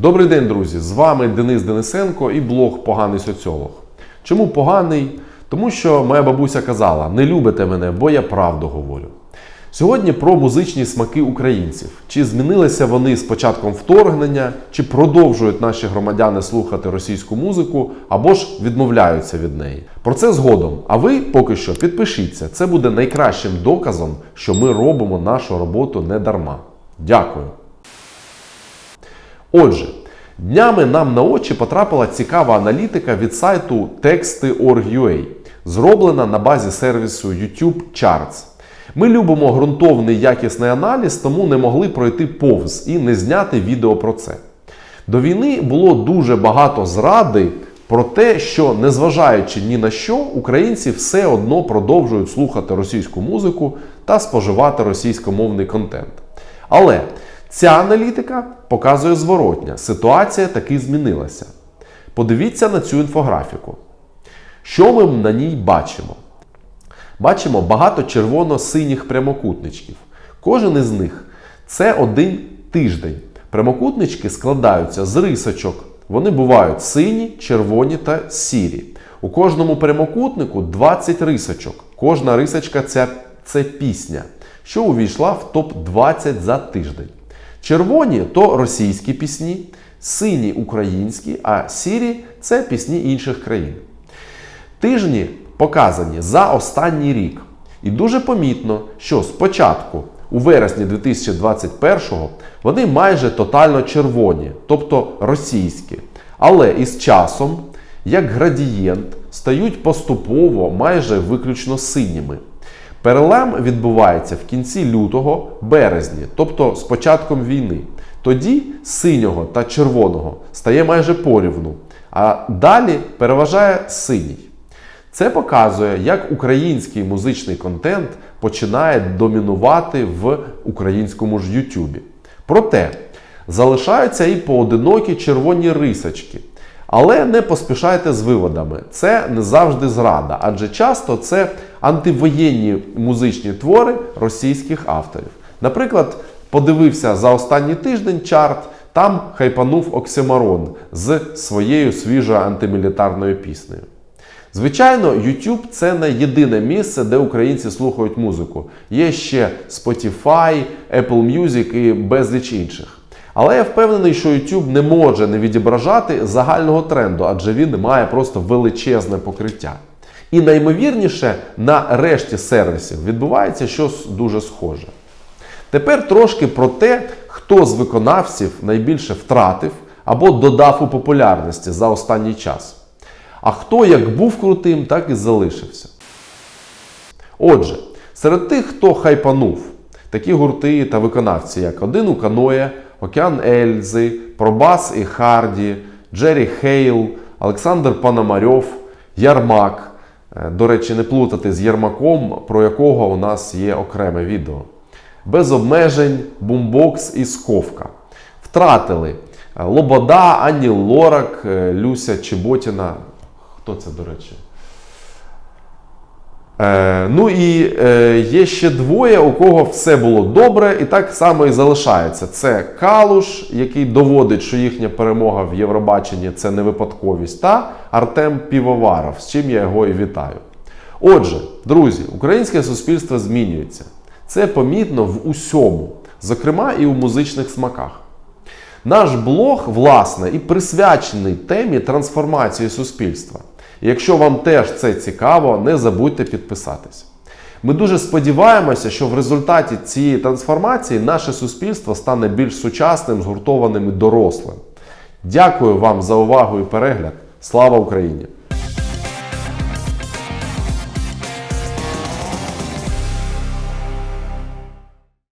Добрий день, друзі! З вами Денис Денисенко і блог Поганий соціолог. Чому поганий? Тому що моя бабуся казала: не любите мене, бо я правду говорю. Сьогодні про музичні смаки українців. Чи змінилися вони з початком вторгнення, чи продовжують наші громадяни слухати російську музику, або ж відмовляються від неї. Про це згодом. А ви поки що підпишіться. Це буде найкращим доказом, що ми робимо нашу роботу не дарма. Дякую. Отже, днями нам на очі потрапила цікава аналітика від сайту Texty.org.ua, зроблена на базі сервісу YouTube Charts. Ми любимо ґрунтовний якісний аналіз, тому не могли пройти повз і не зняти відео про це. До війни було дуже багато зради про те, що незважаючи ні на що, українці все одно продовжують слухати російську музику та споживати російськомовний контент. Але ця аналітика показує зворотня. Ситуація таки змінилася. Подивіться на цю інфографіку. Що ми на ній бачимо? Бачимо багато червоно-синіх прямокутничків. Кожен із них це один тиждень. Прямокутнички складаються з рисочок. Вони бувають сині, червоні та сірі. У кожному прямокутнику 20 рисочок. Кожна рисочка це, це пісня, що увійшла в топ-20 за тиждень. Червоні то російські пісні, сині українські, а сірі це пісні інших країн. Тижні показані за останній рік. І дуже помітно, що спочатку, у вересні 2021-го, вони майже тотально червоні, тобто російські. Але із часом, як градієнт, стають поступово майже виключно синіми. Перелам відбувається в кінці лютого березні, тобто з початком війни. Тоді синього та червоного стає майже порівну, а далі переважає синій. Це показує, як український музичний контент починає домінувати в українському ж Ютубі. Проте залишаються і поодинокі червоні рисочки. Але не поспішайте з виводами. Це не завжди зрада, адже часто це антивоєнні музичні твори російських авторів. Наприклад, подивився за останній тиждень чарт, там хайпанув Оксимарон з своєю свіжою антимілітарною піснею. Звичайно, YouTube це не єдине місце, де українці слухають музику. Є ще Spotify, Apple Music і безліч інших. Але я впевнений, що YouTube не може не відображати загального тренду, адже він має просто величезне покриття. І наймовірніше, на решті сервісів відбувається щось дуже схоже. Тепер трошки про те, хто з виконавців найбільше втратив або додав у популярності за останній час. А хто як був крутим, так і залишився. Отже, серед тих, хто хайпанув, такі гурти та виконавці, як Один у Каноє, Океан Ельзи, Пробас і Харді, Джері Хейл, Олександр Пономарьов, Ярмак. Е, До речі, не плутати з Єрмаком, про якого у нас є окреме відео. Без обмежень, бумбокс і сховка. Втратили Лобода, Ані Лорак, е, Люся Чеботіна. Хто це, до речі? Е, ну і е, є ще двоє, у кого все було добре, і так само і залишається. Це Калуш, який доводить, що їхня перемога в Євробаченні це не випадковість, та Артем Півоваров, з чим я його і вітаю. Отже, друзі, українське суспільство змінюється. Це помітно в усьому, зокрема і у музичних смаках. Наш блог, власне, і присвячений темі трансформації суспільства. Якщо вам теж це цікаво, не забудьте підписатись. Ми дуже сподіваємося, що в результаті цієї трансформації наше суспільство стане більш сучасним, згуртованим і дорослим. Дякую вам за увагу і перегляд. Слава Україні!